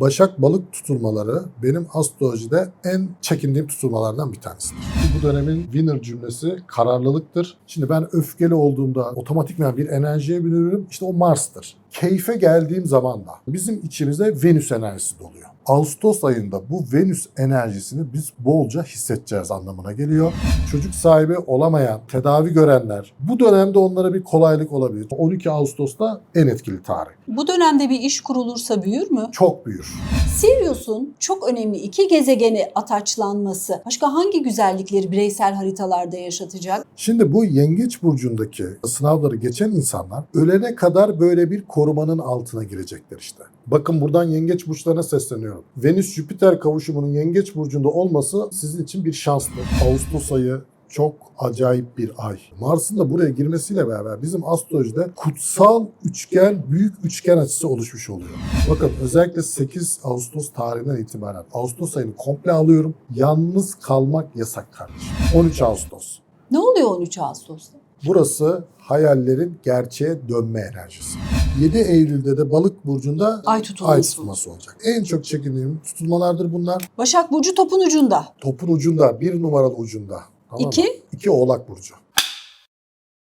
Başak balık tutulmaları benim astrolojide en çekindiğim tutulmalardan bir tanesidir. Bu dönemin winner cümlesi kararlılıktır. Şimdi ben öfkeli olduğumda otomatikman bir enerjiye bürünürüm. İşte o Mars'tır. Keyfe geldiğim zaman da bizim içimizde Venüs enerjisi doluyor. Ağustos ayında bu Venüs enerjisini biz bolca hissedeceğiz anlamına geliyor. Çocuk sahibi olamayan, tedavi görenler bu dönemde onlara bir kolaylık olabilir. 12 Ağustos'ta en etkili tarih. Bu dönemde bir iş kurulursa büyür mü? Çok büyür. Sirius'un çok önemli iki gezegeni ataçlanması başka hangi güzellikleri bireysel haritalarda yaşatacak? Şimdi bu Yengeç Burcu'ndaki sınavları geçen insanlar ölene kadar böyle bir korumanın altına girecekler işte. Bakın buradan Yengeç Burçlarına sesleniyorum. Venüs-Jüpiter kavuşumunun Yengeç Burcu'nda olması sizin için bir şanstır. Ağustos ayı çok acayip bir ay. Mars'ın da buraya girmesiyle beraber bizim astrolojide kutsal üçgen, büyük üçgen açısı oluşmuş oluyor. Bakın özellikle 8 Ağustos tarihinden itibaren Ağustos ayını komple alıyorum. Yalnız kalmak yasak kardeşim. 13 Ağustos. Ne oluyor 13 Ağustos'ta? Burası hayallerin gerçeğe dönme enerjisi. 7 Eylül'de de Balık burcunda Ay tutulması. ay tutulması olacak. En çok çekindiğim tutulmalardır bunlar. Başak Burcu topun ucunda. Topun ucunda, bir numaralı ucunda. Tamam? İki? İki Oğlak Burcu.